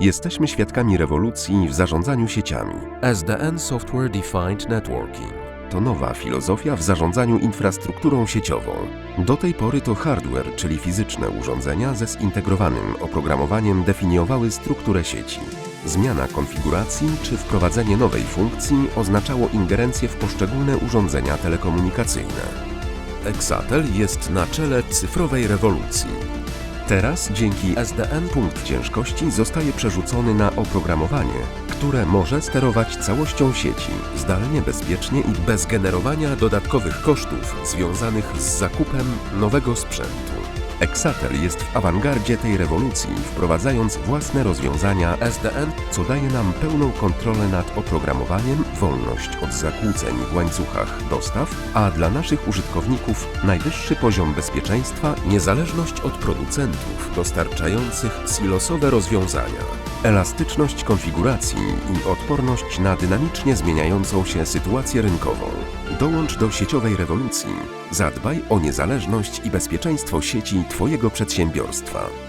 Jesteśmy świadkami rewolucji w zarządzaniu sieciami. SDN Software Defined Networking to nowa filozofia w zarządzaniu infrastrukturą sieciową. Do tej pory to hardware, czyli fizyczne urządzenia ze zintegrowanym oprogramowaniem definiowały strukturę sieci. Zmiana konfiguracji czy wprowadzenie nowej funkcji oznaczało ingerencję w poszczególne urządzenia telekomunikacyjne. Exatel jest na czele cyfrowej rewolucji. Teraz dzięki SDN punkt ciężkości zostaje przerzucony na oprogramowanie, które może sterować całością sieci zdalnie, bezpiecznie i bez generowania dodatkowych kosztów związanych z zakupem nowego sprzętu. Exatel jest w awangardzie tej rewolucji, wprowadzając własne rozwiązania SDN, co daje nam pełną kontrolę nad oprogramowaniem, wolność od zakłóceń w łańcuchach dostaw, a dla naszych użytkowników najwyższy poziom bezpieczeństwa, niezależność od producentów dostarczających silosowe rozwiązania, elastyczność konfiguracji i odporność na dynamicznie zmieniającą się sytuację rynkową. Dołącz do sieciowej rewolucji. Zadbaj o niezależność i bezpieczeństwo sieci Twojego przedsiębiorstwa.